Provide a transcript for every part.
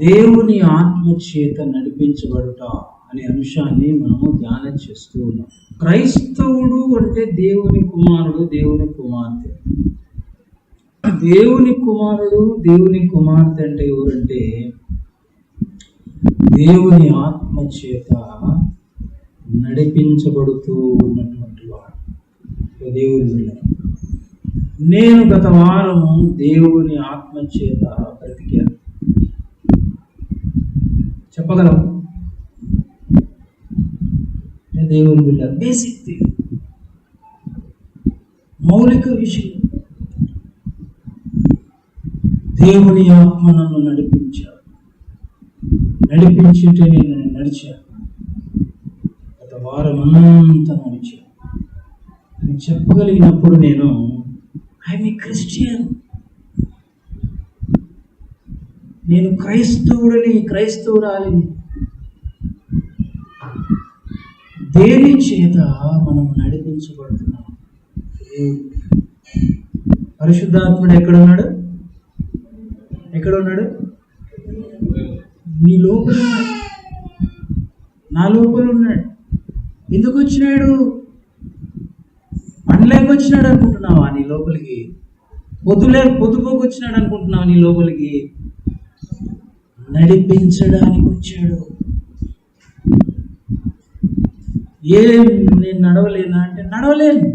దేవుని ఆత్మ చేత నడిపించబడుట అనే అంశాన్ని మనము ధ్యానం చేస్తూ ఉన్నాం. క్రైస్తవుడు అంటే దేవుని కుమారుడు దేవుని కుమార్తె. దేవుని కుమారుడు దేవుని కుమార్తె అంటే ఎవరంటే దేవుని ఆత్మ చేత నడిపించబడుతూ ఉన్నటువంటి వాడు. దేవుని నేను గత వారం దేవుని ఆత్మ చేత బ్రతికాను. చెప్పగలం దేవుని బిడ్డ. బేసిక్ థింగ్ మౌలిక విషయం. దేవుని ఆత్మ నన్ను నడిపించాడు. నడిపించుంటే నేను నడిచాను. గత వారం అంతా నడిచాను. అని చెప్పగలిగినప్పుడు నేను ఐఎమ్ ఏ క్రిస్టియన్ నేను క్రైస్తవుడిని క్రైస్తవురాలిని. దేని చేత మనం నడిపించబడుతున్నాం? పరిశుద్ధాత్ముడు ఎక్కడున్నాడు? ఎక్కడ ఉన్నాడు నీ లోపల. నా లోపల ఉన్నాడు. ఎందుకు వచ్చినాడు? పండ్లేక వచ్చినాడు అనుకుంటున్నావా నీ లోపలికి? పొద్దులే పొద్దుపోకు వచ్చినాడు అనుకుంటున్నావా నీ లోపలికి? నడిపించడానికి వచ్చాడు. ఏం నేను నడవలేనా అంటే నడవలేను.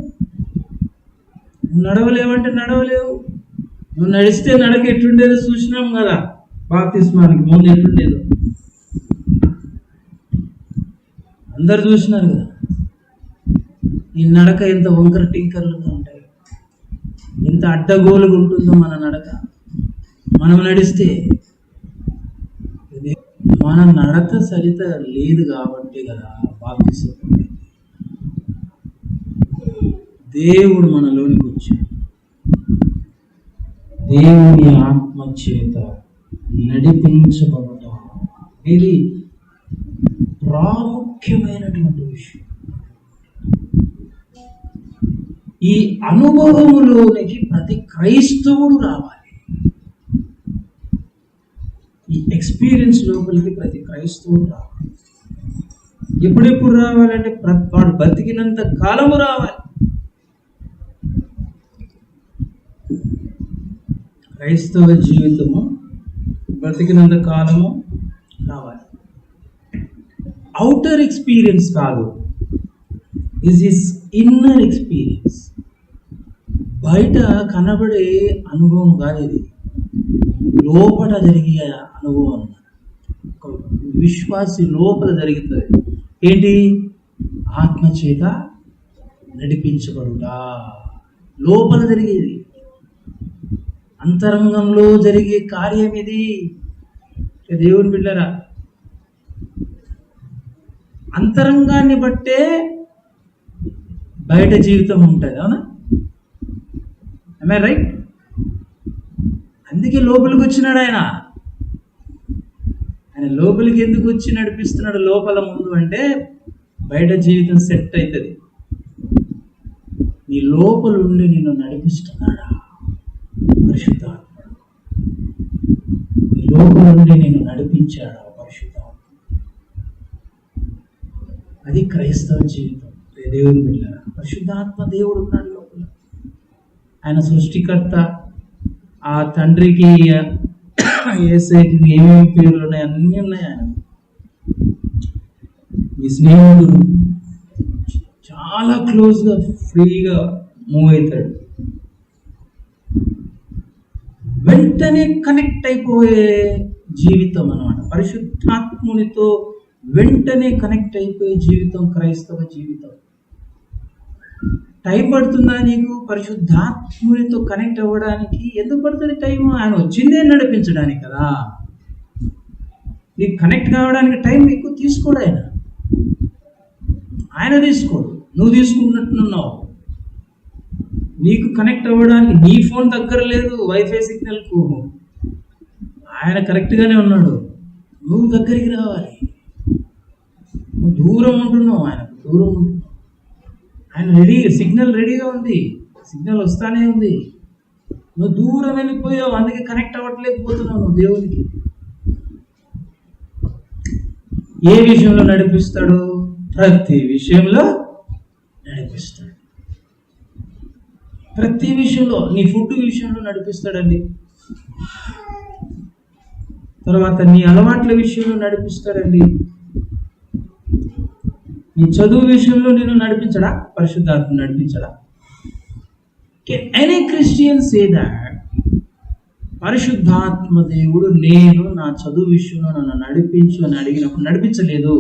నువ్వు నడవలేవంటే నడవలేవు. నువ్వు నడిస్తే నడక ఎట్లుండేదో చూసినాం కదా. బాప్తిస్మానికి ముందు ఎట్లుండేదో. అందరు చూసినారు కదా. నీ నడక ఎంత వంకర టింకర్లుగా ఉంటాయి. ఎంత అడ్డగోలుగా ఉంటుందో మన నడక. మనం నడిస్తే ఇది. మన నడక సరిత లేదు కాబట్టి కదా బాప్తిస్మ పొందింది. దేవుడు మనలోనికి వచ్చాడు. దేవుని ఆత్మ చేత నడిపించబడటం ఇది ప్రాముఖ్యమైనటువంటి విషయం. ఈ అనుభవములోనికి ప్రతి క్రైస్తవుడు రావాలి. ఈ ఎక్స్పీరియన్స్ లోపలికి ప్రతి క్రైస్తవుడు రావాలి. ఎప్పుడెప్పుడు రావాలంటే ప్ర- వాడు బతికినంత కాలము రావాలి. క్రైస్తవ జీవితము బ్రతికినంత కాలము రావాలి. అవుటర్ ఎక్స్పీరియన్స్ కాదు. ఇస్ ఇస్ ఇన్నర్ ఎక్స్పీరియన్స్ బయట కనబడే అనుభవం కాదు ఇది. లోపల జరిగే అనుభవం ఒక విశ్వాసి లోపల జరుగుతుంది ఏంటి? ఆత్మ చేత నడిపించబడుట. లోపల జరిగేది. అంతరంగంలో జరిగే కార్యం ఇది. దేవుని బిడ్డరా? అంతరంగాన్ని బట్టే బయట జీవితం ఉంటుంది అవునా? ఐ రైట్ అందుకే లోపలికి వచ్చినాడు ఆయన. ఆయన లోపలికి ఎందుకు వచ్చి నడిపిస్తున్నాడు లోపల ముందు అంటే బయట జీవితం సెట్ అవుతుంది నీ లోపలుండి నిన్ను నడిపిస్తున్నాడా? పరిశుద్ధాత్ముడు. నీ నుండి నేను నడిపించాడు ఆ పరిశుద్ధాత్మ అది క్రైస్తవ జీవితం. దేవుని బిడ్డ పరిశుద్ధాత్మ దేవుడు ఉన్నాడు లోపల ఆయన సృష్టికర్త ఆ తండ్రికి ఏసైకి ఏమేమి పేర్లు ఉన్నాయి అన్నీ ఉన్నాయి ఆయన. మీ స్నేహితుడు చాలా క్లోజ్గా ఫ్రీగా మూవ్ అవుతాడు. వెంటనే కనెక్ట్ అయిపోయే జీవితం అనమాట పరిశుద్ధాత్మునితో వెంటనే కనెక్ట్ అయిపోయే జీవితం క్రైస్తవ జీవితం. టైం పడుతుందా నీకు? పరిశుద్ధాత్మునితో కనెక్ట్ అవ్వడానికి ఎందుకు పడుతుంది టైం ఆయన వచ్చిందే నడిపించడానికి కదా. నీకు కనెక్ట్ కావడానికి టైం ఎక్కువ తీసుకోడు ఆయన. ఆయన తీసుకోడు. నువ్వు తీసుకున్నట్టున్నావు నీకు కనెక్ట్ అవ్వడానికి నీ ఫోన్ దగ్గర లేదు వైఫై సిగ్నల్కు ఆయన కరెక్ట్గానే ఉన్నాడు. నువ్వు దగ్గరికి రావాలి. నువ్వు దూరం ఉంటున్నావు ఆయన దూరం ఉంటున్నావు. ఆయన రెడీ సిగ్నల్ రెడీగా ఉంది. సిగ్నల్ వస్తానే ఉంది. నువ్వు దూరం వెళ్ళిపోయావు అందుకే కనెక్ట్ అవ్వట్లేకపోతున్నావు నువ్వు దేవునికి. ఏ విషయంలో నడిపిస్తాడు? ప్రతి విషయంలో నడిపిస్తాడు. ప్రతి విషయంలో నీ ఫుడ్ విషయంలో నడిపిస్తాడండి. తర్వాత నీ అలవాట్ల విషయంలో నడిపిస్తాడండి. నీ చదువు విషయంలో నేను నడిపించడా? పరిశుద్ధాత్మ నడిపించడా? ఎనీ క్రిస్టియన్ సే దాట్ పరిశుద్ధాత్మ దేవుడు నేను నా చదువు విషయంలో నన్ను నడిపించు అని అడిగినప్పుడు నడిపించలేదు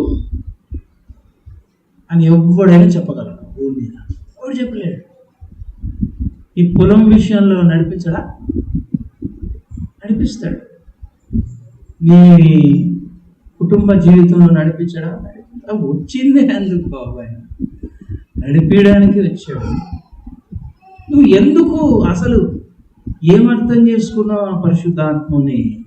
అని ఎవడైనా చెప్పగలను భూమి మీద ఎవడు చెప్పలేడు. ఈ పొలం విషయంలో నడిపించడా? నడిపిస్తాడు. నీ కుటుంబ జీవితంలో నడిపించడా? నడిపించడా వచ్చింది అందుకు బాబాయ్? నడిపించడానికి వచ్చాడు. నువ్వు ఎందుకు అసలు ఏమర్థం చేసుకున్నావు ఆ పరిశుద్ధాత్మని?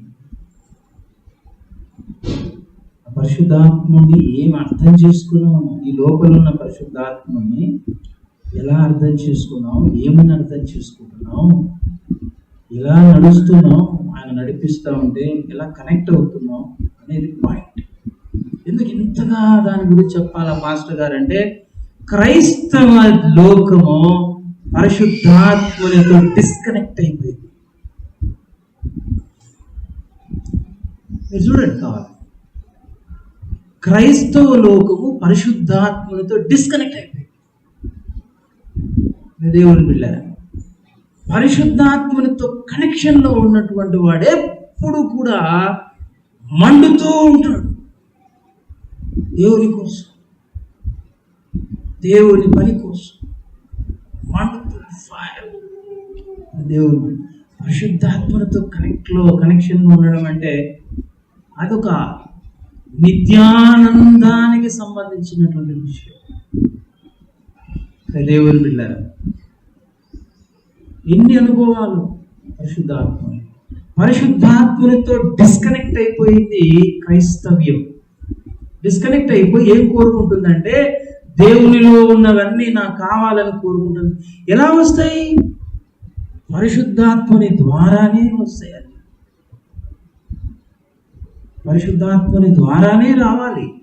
పరిశుద్ధాత్మని ఏం అర్థం చేసుకున్నాము ఈ లోపల ఉన్న పరిశుద్ధాత్మని ఎలా అర్థం చేసుకున్నాం ఏమని అర్థం చేసుకుంటున్నాం ఎలా నడుస్తున్నాం ఆయన నడిపిస్తూ ఉంటే ఎలా కనెక్ట్ అవుతున్నాం అనేది పాయింట్ ఎందుకు ఇంతగా దాని గురించి చెప్పాలా మాస్టర్ గారు అంటే క్రైస్తవ లోకము పరిశుద్ధాత్మలతో డిస్కనెక్ట్ అయిపోయింది. మీరు చూడండి కావాలి. క్రైస్తవ లోకము పరిశుద్ధాత్మలతో డిస్కనెక్ట్ అయిపోయింది. దేవుని బిళ్ళ పరిశుద్ధాత్మనితో కనెక్షన్లో ఉన్నటువంటి వాడు ఎప్పుడు కూడా మండుతూ ఉంటాడు. దేవుని కోసం దేవుని పని కోసం మండుతూ ఫైర్ దేవుని పరిశుద్ధాత్మునితో కనెక్ట్లో కనెక్షన్లో ఉండడం అంటే అదొక నిత్యానందానికి సంబంధించినటువంటి విషయం. దేవుని బిళ్ళారా? ఎన్ని అనుభవాలు? పరిశుద్ధాత్మ. పరిశుద్ధాత్మనితో డిస్కనెక్ట్ అయిపోయింది క్రైస్తవ్యం. డిస్కనెక్ట్ అయిపోయి ఏం కోరుకుంటుందంటే దేవునిలో ఉన్నవన్నీ నాకు కావాలని కోరుకుంటుంది. ఎలా వస్తాయి? పరిశుద్ధాత్మని ద్వారానే వస్తాయి పరిశుద్ధాత్మని ద్వారానే రావాలి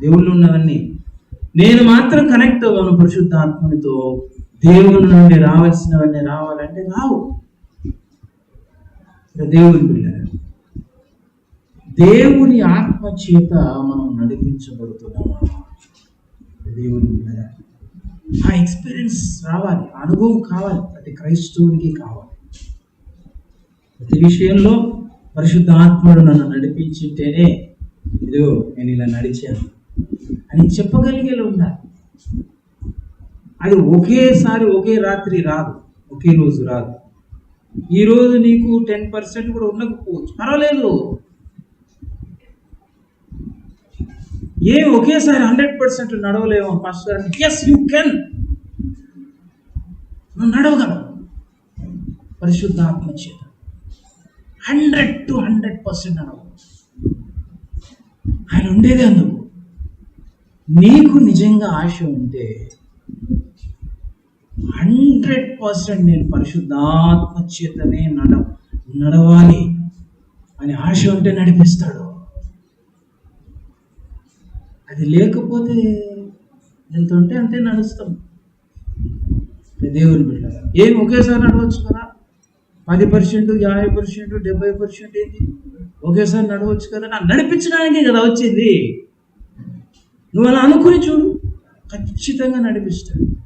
దేవుళ్ళు ఉన్నవన్నీ. నేను మాత్రం కనెక్ట్ అవ్వను పరిశుద్ధాత్మనితో. దేవుని నుండి రావాల్సినవన్నీ రావాలంటే రావు. దేవుని పిల్లలు దేవుని ఆత్మ చేత మనం నడిపించబడుతున్నామా? దేవుని పిల్లలు ఆ ఎక్స్పీరియన్స్ రావాలి అనుభవం కావాలి ప్రతి క్రైస్తవునికి కావాలి. ప్రతి విషయంలో పరిశుద్ధాత్ముడు నన్ను నడిపించింటేనే ఇదో నేను ఇలా నడిచాను అని చెప్పగలిగేలా ఉండాలి. అది ఒకేసారి ఒకే రాత్రి రాదు ఒకే రోజు రాదు. ఈరోజు నీకు టెన్ పర్సెంట్ కూడా ఉండకపోవచ్చు. పర్వాలేదు. ఏ ఒకేసారి హండ్రెడ్ పర్సెంట్ నడవలేము ఫస్ట్ ఎస్ యూ కెన్ నువ్వు నడవగలవు. పరిశుద్ధాత్మ చేత హండ్రెడ్ టు హండ్రెడ్ పర్సెంట్ నడవ ఆయన ఉండేది అందుకు. నీకు నిజంగా ఆశ ఉంటే హండ్రెడ్ పర్సెంట్ నేను పరిశుద్ధాత్మ చేతనే నడ నడవాలి అని ఆశ ఉంటే నడిపిస్తాడు. అది లేకపోతే ఎంత ఉంటే అంతే నడుస్తాం. దేవుని బిడ్డ ఏం ఒకేసారి నడవచ్చు కదా? పది పర్సెంట్ యాభై పర్సెంట్ డెబ్బై పర్సెంట్ ఏంటి? ఒకేసారి నడవచ్చు కదా? నాకు నడిపించడానికే కదా వచ్చింది. నువ్వు అలా అనుకుని చూడు ఖచ్చితంగా నడిపిస్తాడు.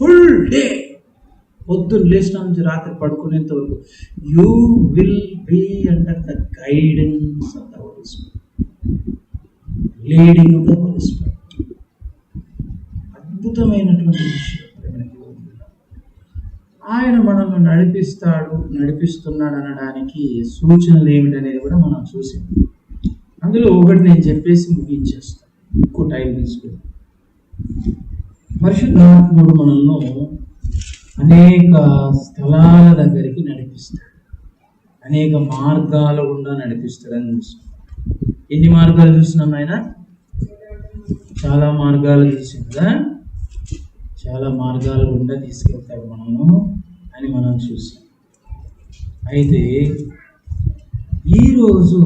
ఫుల్ డే పొద్దున్న లేచిన నుంచి రాత్రి పడుకునేంత వరకు you will be under the guidance of the Holy Spirit leading of the Holy Spirit అద్భుతమైనటువంటి విషయం ఆయన మనల్ని నడిపిస్తాడు నడిపిస్తున్నాడు అనడానికి సూచనలు ఏమిటనేది కూడా మనం చూసాం. అందులో ఒకటి నేను చెప్పేసి ముగించేస్తాను. ఎక్కువ టైం తీసుకుని పరిశుద్ధాత్ముడు మనల్ని అనేక స్థలాల దగ్గరికి నడిపిస్తాడు. అనేక మార్గాల గుండా నడిపిస్తాడని చూస్తాం. ఎన్ని మార్గాలు చూస్తున్నాం ఆయన చాలా మార్గాలు చూసాం కదా? చాలా మార్గాల గుండా తీసుకెళ్తాడు మనము అని మనం చూసాం అయితే ఈరోజు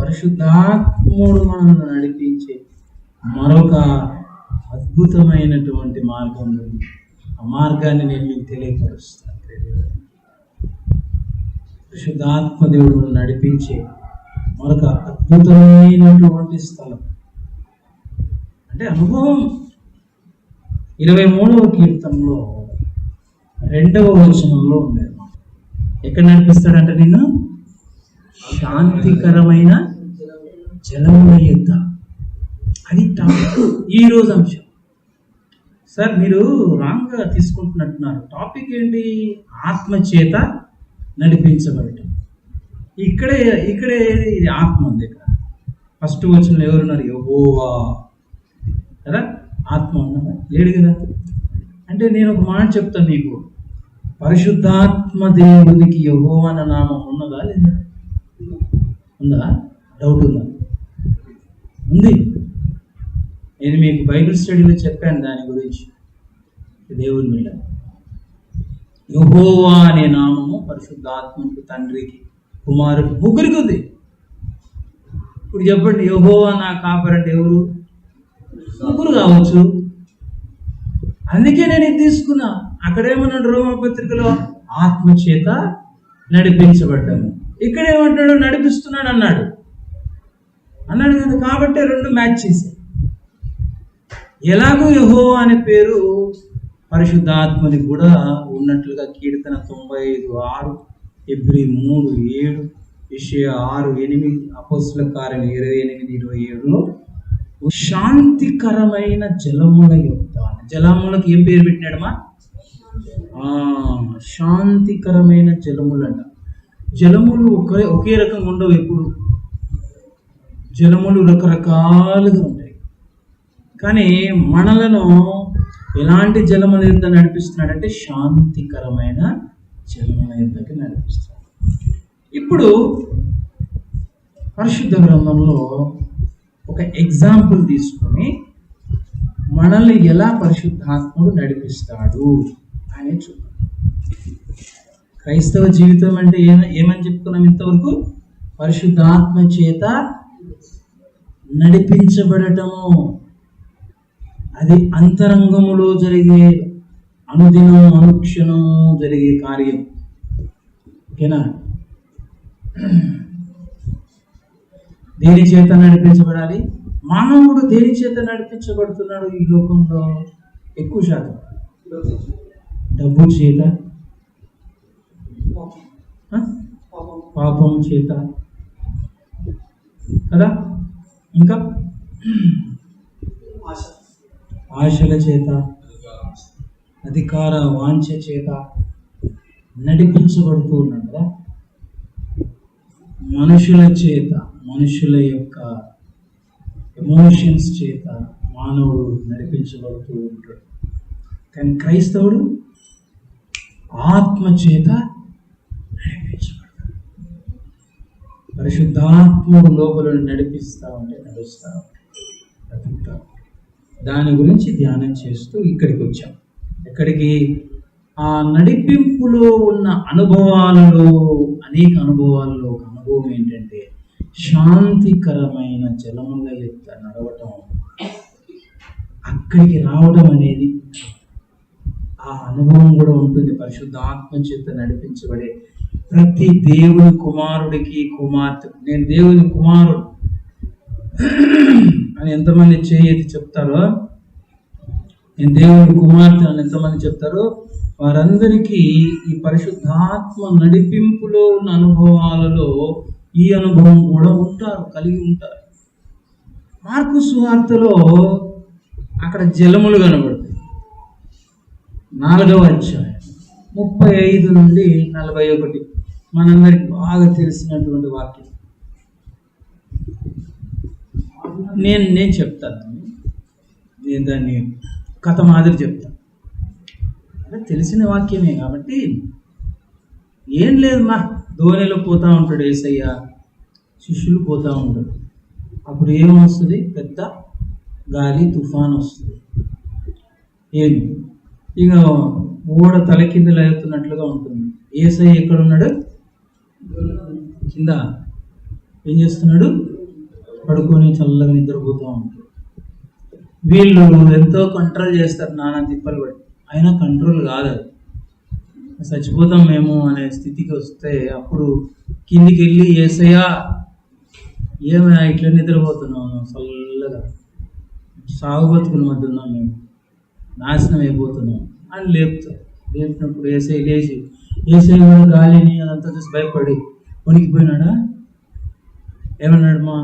పరిశుద్ధాత్ముడు మనల్ని నడిపించే మరొక అద్భుతమైనటువంటి మార్గం ఉంది. ఆ మార్గాన్ని నేను మీకు తెలియపరుస్తాను పరిశుద్ధాత్మ దేవుడు నడిపించే మరొక అద్భుతమైనటువంటి స్థలం. అంటే అనుభవం. ఇరవై మూడవ కీర్తనలో రెండవ వచనంలో ఉంది ఎక్కడ నడిపిస్తాడంట నిన్ను? శాంతికరమైన జలముల యుద్ధ అది టాపిక్ ఈ రోజు అంశం. సార్ మీరు రాంగ్గా తీసుకుంటున్నట్టున్నారు. టాపిక్ ఏంటి? ఆత్మ చేత నడిపించబడటం. ఇక్కడే ఇక్కడే ఇది ఆత్మ ఉంది ఇక్కడ. ఫస్ట్ వచ్చిన ఎవరున్నారు? యహోవా. కదా? ఆత్మ ఉన్నదా? లేడు కదా? అంటే నేను ఒక మాట చెప్తాను నీకు పరిశుద్ధాత్మ దేవునికి యహోవా అన్న నామం ఉన్నదా లేదా? ఉందా? డౌట్ ఉందా? ఉంది. నేను మీకు బైబిల్ స్టడీలో చెప్పాను దాని గురించి. దేవుని మీద యహోవా అనే నామము పరిశుద్ధాత్మకు తండ్రికి కుమారుడు ముగ్గురికి ఉంది ఇప్పుడు చెప్పండి యహోవా నా కాపరంటే ఎవరు? ముగ్గురు కావచ్చు. అందుకే నేను ఇది తీసుకున్నా. అక్కడేమన్నాడు రోమ పత్రికలో? ఆత్మ చేత నడిపించబడ్డాము. ఇక్కడేమంటాడు? నడిపిస్తున్నాడు అన్నాడు. అన్నాడు కదా కాబట్టి రెండు మ్యాచ్ చేసి ఎలాగో యహో అనే పేరు పరిశుద్ధాత్మని కూడా ఉన్నట్లుగా కీర్తన తొంభై ఐదు ఆరు ఎబ్రి మూడు ఏడు విషయ ఆరు ఎనిమిది అపోస్ల కార్యం ఇరవై ఎనిమిది ఇరవై ఏడులో శాంతికరమైన జలముల యొక్క జలములకు ఏం పేరు పెట్టినాడమ్మా? ఆ, శాంతికరమైన జలములు అంట జలములు ఒకే ఒకే రకంగా ఉండవు ఎప్పుడు? జలములు రకరకాలుగా ఉంటాయి. కానీ మనలను ఎలాంటి జలముల యుద్ధ నడిపిస్తున్నాడంటే శాంతికరమైన జలముల యుద్ధకి నడిపిస్తున్నాడు. ఇప్పుడు పరిశుద్ధ గ్రంథంలో ఒక ఎగ్జాంపుల్ తీసుకొని మనల్ని ఎలా పరిశుద్ధాత్ముడు నడిపిస్తాడు అని చూద్దాం. క్రైస్తవ జీవితం అంటే ఏమ ఏమని చెప్పుకున్నాం ఇంతవరకు? పరిశుద్ధాత్మ చేత నడిపించబడటము. అది అంతరంగములో జరిగే అనుదినం అనుక్షణము జరిగే కార్యం. ఓకేనా? దేని చేత నడిపించబడాలి? మానవుడు దేని చేత నడిపించబడుతున్నాడు ఈ లోకంలో? ఎక్కువ శాతం. డబ్బు చేత. పాపం చేత. కదా? ఇంకా? ఆశల చేత అధికార వాంఛ చేత నడిపించబడుతూ ఉన్నాడు కదా? మనుషుల చేత మనుషుల యొక్క ఎమోషన్స్ చేత మానవుడు నడిపించబడుతూ ఉంటాడు. కానీ క్రైస్తవుడు ఆత్మ చేత నడిపించబడతాడు. లోపల నడిపిస్తా ఉంటే నడుస్తూ ఉంటే దాని గురించి ధ్యానం చేస్తూ ఇక్కడికి వచ్చాం. ఇక్కడికి ఆ నడిపింపులో ఉన్న అనుభవాలలో అనేక అనుభవాలలో ఒక అనుభవం ఏంటంటే శాంతికరమైన జలముల యొక్క నడవటం. అక్కడికి రావడం అనేది ఆ అనుభవం కూడా ఉంటుంది. పరిశుద్ధ ఆత్మ చేత నడిపించబడే ప్రతి దేవుని కుమారుడికి కుమార్తె నేను దేవుని కుమారుడు. అని ఎంతమంది చేయతి చెప్తారో? నేను దేవుని కుమార్తె అని ఎంతమంది చెప్తారో? వారందరికీ ఈ పరిశుద్ధాత్మ నడిపింపులో ఉన్న అనుభవాలలో ఈ అనుభవం కూడా ఉంటారు కలిగి ఉంటారు. మార్పు సువార్తలో అక్కడ జలములు కనబడతాయి. నాలుగవ అధ్యాయం ముప్పై ఐదు నుండి నలభై ఒకటి. మనందరికి బాగా తెలిసినటువంటి వాక్యం. నేను నేను చెప్తాను. నేను దాన్ని కథ మాదిరి చెప్తాను అంటే తెలిసిన వాక్యమే కాబట్టి ఏం లేదు మా ధోనిలో పోతూ ఉంటాడు ఏసయ్య. శిష్యులు పోతూ ఉంటాడు అప్పుడు ఏమొస్తుంది పెద్ద గాలి తుఫాన్ వస్తుంది. ఏం? ఇక ఓడ తలకిందులు అవుతున్నట్లుగా ఉంటుంది. ఏసై ఎక్కడున్నాడు? కింద. ఏం చేస్తున్నాడు? పడుకొని చల్లగా నిద్రపోతూ ఉంటారు. వీళ్ళు ఎంతో కంట్రోల్ చేస్తారు నానా తిప్పలు పడి అయినా కంట్రోల్ కాదు చచ్చిపోతాం మేము అనే స్థితికి వస్తే అప్పుడు కిందికి వెళ్ళి ఏసయ్యా ఏమైనా ఇట్లా నిద్రపోతున్నాం చల్లగా. సాగు బతుకుల మధ్య ఉన్నాం మేము. నాశనం అయిపోతున్నాం. అని లేపుతాం లేపినప్పుడు ఏసై లేచి ఏసై కూడా గాలిని అదంతా చూసి భయపడి వణికిపోయినాడా? ఏమన్నాడు మా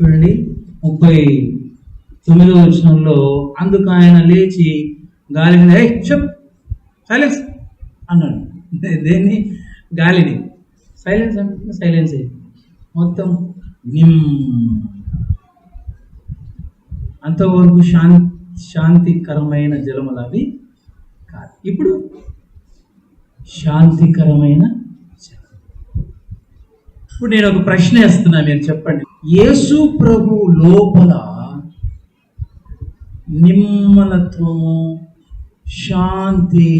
చూడండి ముప్పై తొమ్మిదో వచనంలో అందుకు ఆయన లేచి గాలిని ఏ చెప్ సైలెన్స్ అన్నాడు. దేన్ని? గాలిని. సైలెన్స్ అంటే సైలెన్స్ మొత్తం నిమ్ అంతవరకు శాంతి శాంతికరమైన జలములు అవి కాదు. ఇప్పుడు శాంతికరమైన జలం. ఇప్పుడు నేను ఒక ప్రశ్న వేస్తున్నా మీరు చెప్పండి. యేసు ప్రభు లోపల నిమ్మలత్వము శాంతి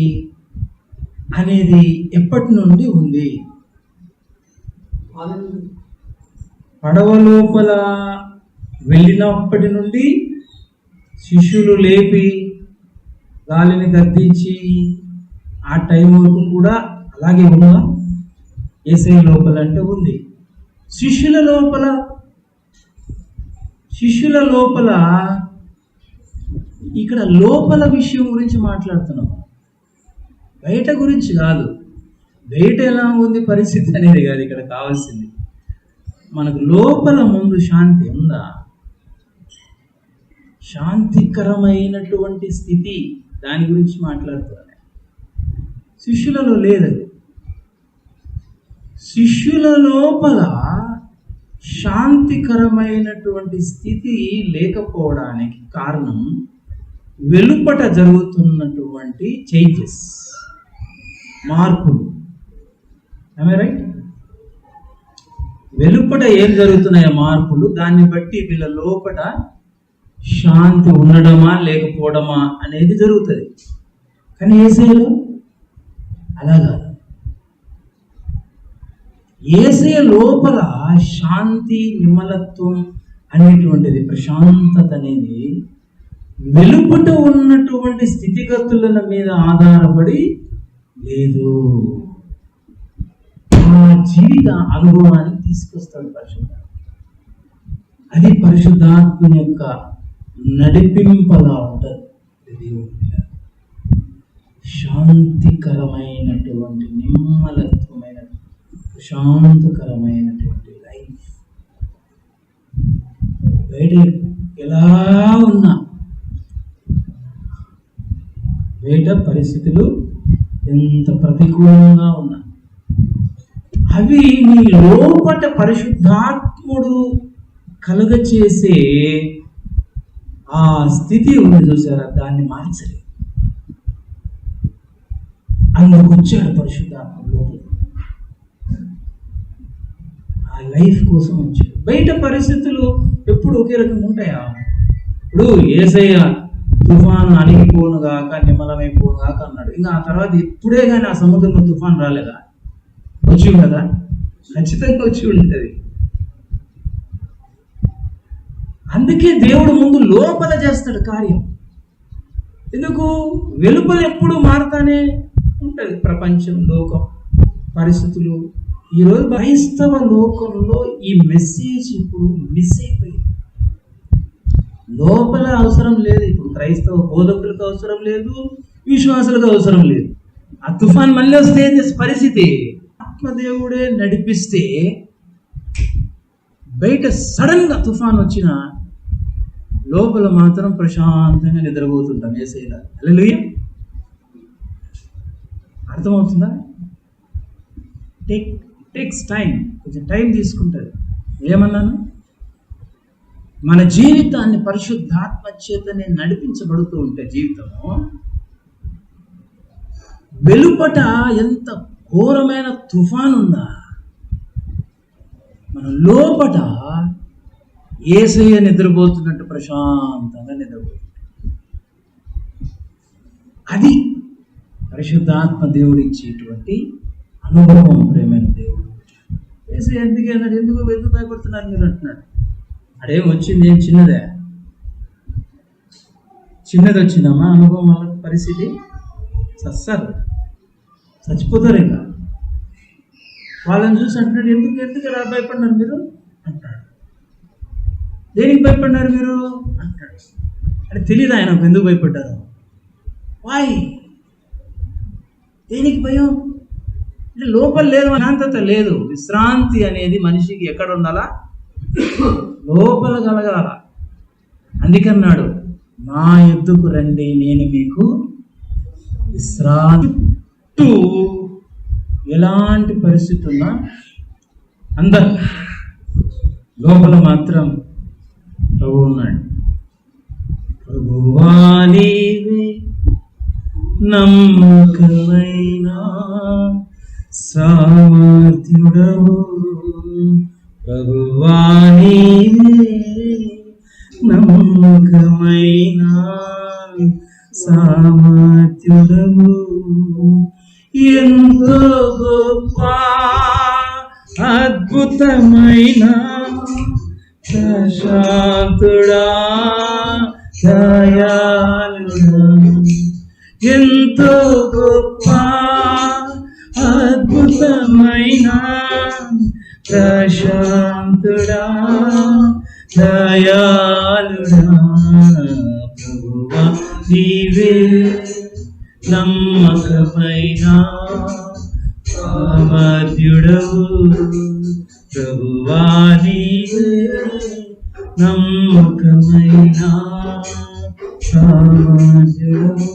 అనేది ఎప్పటి నుండి ఉంది? పడవ లోపల వెళ్ళినప్పటి నుండి శిష్యులు లేపి గాలిని గద్దించి ఆ టైం వరకు కూడా అలాగే ఉందా ఏసై లోపల అంటే ఉంది. శిష్యుల లోపల శిష్యుల లోపల ఇక్కడ లోపల విషయం గురించి మాట్లాడుతున్నాం. బయట గురించి కాదు. బయట ఎలా ఉంది పరిస్థితి అనేది కాదు ఇక్కడ కావాల్సింది. మనకు లోపల ముందు శాంతి ఉందా? శాంతికరమైనటువంటి స్థితి దాని గురించి మాట్లాడుతున్నాను శిష్యులలో లేదు. శిష్యుల లోపల శాంతికరమైనటువంటి స్థితి లేకపోవడానికి కారణం వెలుపట జరుగుతున్నటువంటి చేంజెస్ మార్పులు. రైట్ వెలుపట ఏం జరుగుతున్నాయో మార్పులు దాన్ని బట్టి వీళ్ళ లోపట శాంతి ఉండడమా లేకపోవడమా అనేది జరుగుతుంది. కానీ ఏసీలో? అలా కాదు. ఏసే లోపల శాంతి నిమ్మలత్వం అనేటువంటిది ప్రశాంతత అనేది వెలుపుట ఉన్నటువంటి స్థితిగతుల మీద ఆధారపడి లేదు. ఆ జీవిత అనుభవాన్ని తీసుకొస్తాడు పరిశుద్ధ అది పరిశుద్ధాత్మ యొక్క నడిపింపలా ఉంటుంది. శాంతికరమైనటువంటి నిమ్మలత్వం. ప్రశాంతకరమైనటువంటి లైఫ్ బయట ఎలా ఉన్నా బయట పరిస్థితులు ఎంత ప్రతికూలంగా ఉన్నా అవి నీ లోపట పరిశుద్ధాత్ముడు కలుగచేసే ఆ స్థితి ఉంది చూసారా? దాన్ని మార్చలేదు. అందుకు వచ్చాడు పరిశుద్ధాత్మ లోపలికి. ఆ లైఫ్ కోసం వచ్చాడు బయట పరిస్థితులు ఎప్పుడు ఒకే రకంగా ఉంటాయా? ఇప్పుడు ఏసయ్య తుఫాను అణిగిపోను గాక నిమ్మలమైపోను గాక అన్నాడు. ఇంకా ఆ తర్వాత ఇప్పుడే కానీ ఆ సముద్రంలో తుఫాన్ రాలేదా? వచ్చి కదా. ఖచ్చితంగా వచ్చి ఉంటుంది. అందుకే దేవుడు ముందు లోపల చేస్తాడు కార్యం. ఎందుకు? వెలుపల ఎప్పుడు మారుతానే ఉంటుంది ప్రపంచం లోకం పరిస్థితులు. ఈరోజు క్రైస్తవ లోకంలో ఈ మెసేజ్ ఇప్పుడు మిస్ అయిపోయింది. లోపల అవసరం లేదు. ఇప్పుడు క్రైస్తవ బోధకులకు అవసరం లేదు విశ్వాసులకు అవసరం లేదు. ఆ తుఫాన్ మళ్ళీ వస్తే పరిస్థితి? ఆత్మదేవుడే నడిపిస్తే బయట సడన్గా తుఫాన్ వచ్చిన లోపల మాత్రం ప్రశాంతంగా నిద్రపోతుంటాం. ఏసైలా అల్లెలు అర్థమవుతుందా? టేక్ టేక్స్ టైం కొంచెం టైం తీసుకుంటుంది. ఏమన్నాను? మన జీవితాన్ని పరిశుద్ధాత్మ చేతనే నడిపించబడుతూ ఉంటే జీవితము వెలుపట ఎంత ఘోరమైన తుఫాన్ ఉందా మన లోపట ఏసయ్య నిద్రపోతున్నట్టు ప్రశాంతంగా నిద్రపోతుంది. అది పరిశుద్ధాత్మ దేవుడు ఇచ్చేటువంటి అనుభవం ప్రేమైన దేవుడు. ఏసే ఎందుకు అన్నాడు? ఎందుకు ఎందుకు భయపడుతున్నారు మీరు అంటున్నాడు. అడేం వచ్చింది ఏం చిన్నదే? చిన్నది వచ్చిందమ్మా అనుభవం వల్ల పరిస్థితి సస్తారు చచ్చిపోతారు ఇంకా. వాళ్ళని చూసి అంటున్నాడు ఎందుకు ఎందుకు ఎలా భయపడినారు మీరు? అంటాడు. దేనికి భయపడినారు మీరు? అంటాడు. అంటే తెలియదు ఆయన ఎందుకు భయపడ్డారు. వాయ్ దేనికి భయం? అంటే లోపల లేదు శాంతత లేదు. విశ్రాంతి అనేది మనిషికి ఎక్కడ ఉండాలా లోపల కలగాల. అందుకన్నాడు నా ఎద్దుకు రండి నేను మీకు విశ్రాంతి చుట్టూ ఎలాంటి పరిస్థితి ఉన్నా అందరు లోపల మాత్రం ప్రభు ఉన్నాడు. ప్రభువా నీవే నమ్మకమైన సామర్థ్యుడవు ప్రభువాణి నమ్మకమైన సామర్థ్యుడవు. ఎంతో గొప్ప అద్భుతమైన ప్రశాంతుడా దయాలుడా ఎంతో గొప్ప ప్రశాంతుడా దయాలుడా ప్రభువా నీవే నమ్మకమైన సామర్థ్యుడవు ప్రభువా నీవే నమ్మకమైన సామర్థ్యుడవు